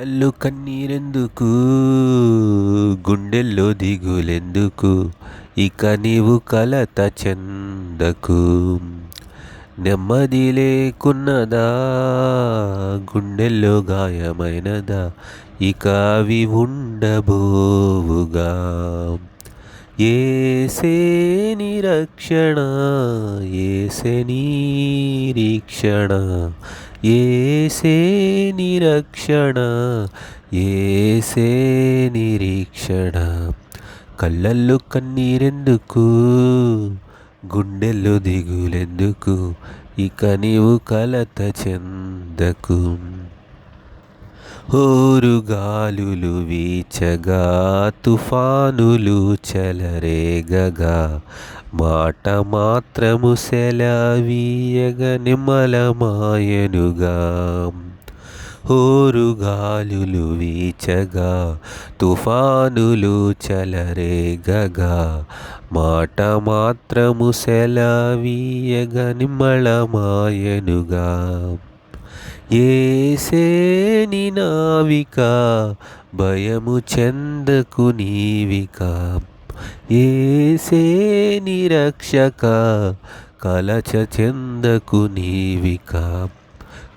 కళ్ళు కన్నీరెందుకు? గుండెల్లో దిగులెందుకు? ఇక నీవు కలత చెందకు. నెమ్మది లేకున్నదా? గుండెల్లో గాయమైనదా? ఇక అవి ఉండబోవుగా? ఏసే నిరక్షణ ఏసే నిరీక్షణ ఏసే నిరక్షణ ఏసే నిరీక్షణ కళ్ళల్లో కన్నీరెందుకు? గుండెల్లో దిగులెందుకు? ఇక నీవు కలత చెందకు. హోరుగాలులు వీచగా తుఫానులు చెలరేగగా మాట మాత్రము సెలవీయగ నిమ్మలమాయనుగా. హోరుగాలులు వీచగా తుఫానులు చెలరేగగా మాట మాత్రము సెలవీయగ నిమ్మళమాయనుగా ఏసేని నావిక భయము చెందకు నీవిక. ఏసేని రక్షక కలచ చెందకు నీవిక.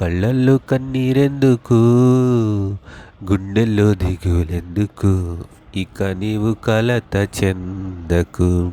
కళ్ళల్లో కన్నీరెందుకు? గుండెల్లో దిగులెందుకు? ఇక నీవు కలత చెందకు.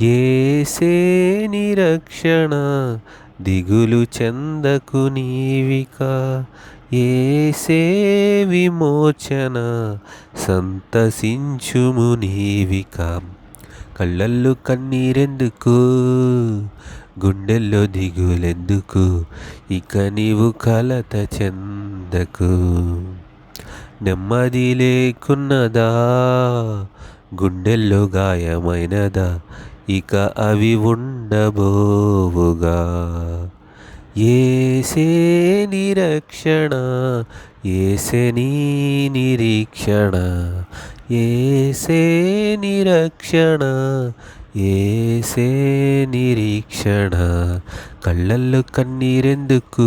ఏసే నిరక్షణ దిగులు చెందకు నీవిక. ఏసే విమోచన సంతసించుము నీవిక. కళ్ళల్లో కన్నీరెందుకు? గుండెల్లో దిగులెందుకు? ఇక నీవు కలత చెందకు. నెమ్మది లేకున్నదా? గుండెల్లో గాయమైనదా? ఇక అవి ఉండబోవుగా. ఏసే నిరక్షణ ఏసే నీ నిరీక్షణ ఏసే నిరక్షణ ఏసే నిరీక్షణ. కళ్ళల్లో కన్నీరెందుకు?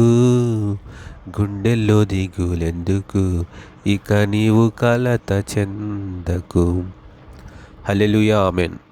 గుండెల్లో దిగులెందుకు? ఇక నీవు కలత చెందకు. Hallelujah amen.